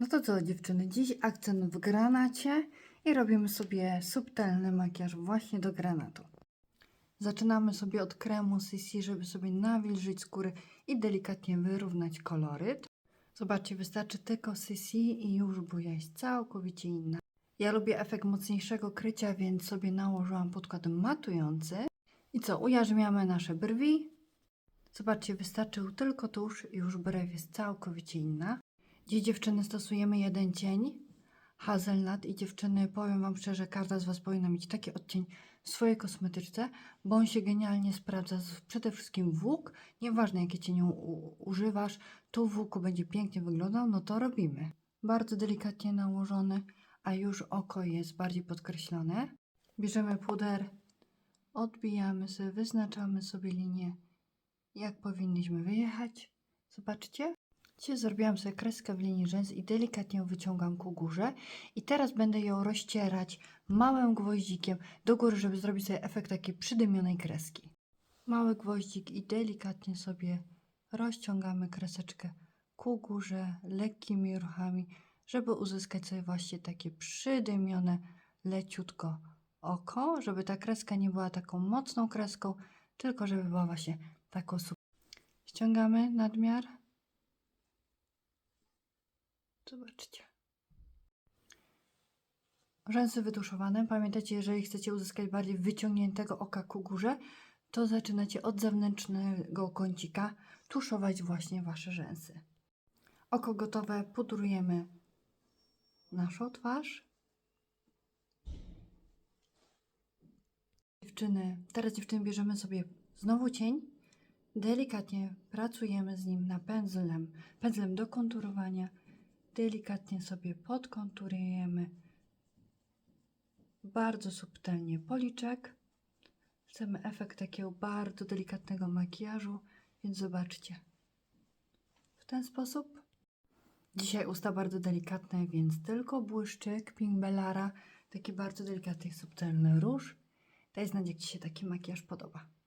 No to co dziewczyny, dziś akcent w granacie i robimy sobie subtelny makijaż właśnie do granatu. Zaczynamy sobie od kremu CC, żeby sobie nawilżyć skóry i delikatnie wyrównać koloryt. Zobaczcie, wystarczy tylko CC i już buja jest całkowicie inna. Ja lubię efekt mocniejszego krycia, więc sobie nałożyłam podkład matujący. I co, ujarzmiamy nasze brwi. Zobaczcie, wystarczył tylko tusz i już brew jest całkowicie inna. Dziś dziewczyny stosujemy jeden cień, hazelnut i dziewczyny, powiem Wam szczerze, każda z Was powinna mieć taki odcień w swojej kosmetyczce, bo on się genialnie sprawdza z, przede wszystkim w łuk, nieważne jakie cieniu używasz, tu w łuku będzie pięknie wyglądał, no to robimy. Bardzo delikatnie nałożony, a już oko jest bardziej podkreślone. Bierzemy puder, odbijamy sobie, wyznaczamy sobie linię, jak powinniśmy wyjechać. Zobaczcie. Dzisiaj zrobiłam sobie kreskę w linii rzęs i delikatnie ją wyciągam ku górze. I teraz będę ją rozcierać małym gwoździkiem do góry, żeby zrobić sobie efekt takiej przydymionej kreski. Mały gwoździk i delikatnie sobie rozciągamy kreseczkę ku górze lekkimi ruchami, żeby uzyskać sobie właśnie takie przydymione leciutko oko, żeby ta kreska nie była taką mocną kreską, tylko żeby była właśnie taką super. Ściągamy nadmiar. Zobaczcie. Rzęsy wytuszowane. Pamiętajcie, jeżeli chcecie uzyskać bardziej wyciągniętego oka ku górze, to zaczynacie od zewnętrznego kącika tuszować właśnie wasze rzęsy. Oko gotowe, pudrujemy naszą twarz. Dziewczyny, teraz dziewczyny bierzemy sobie znowu cień. Delikatnie pracujemy z nim na pędzlem, pędzlem do konturowania. Delikatnie sobie podkonturujemy bardzo subtelnie policzek. Chcemy efekt takiego bardzo delikatnego makijażu, więc zobaczcie. W ten sposób. Dzisiaj usta bardzo delikatne, więc tylko błyszczyk Pink Bellara, taki bardzo delikatny, subtelny róż. Daj znać, jak Ci się taki makijaż podoba.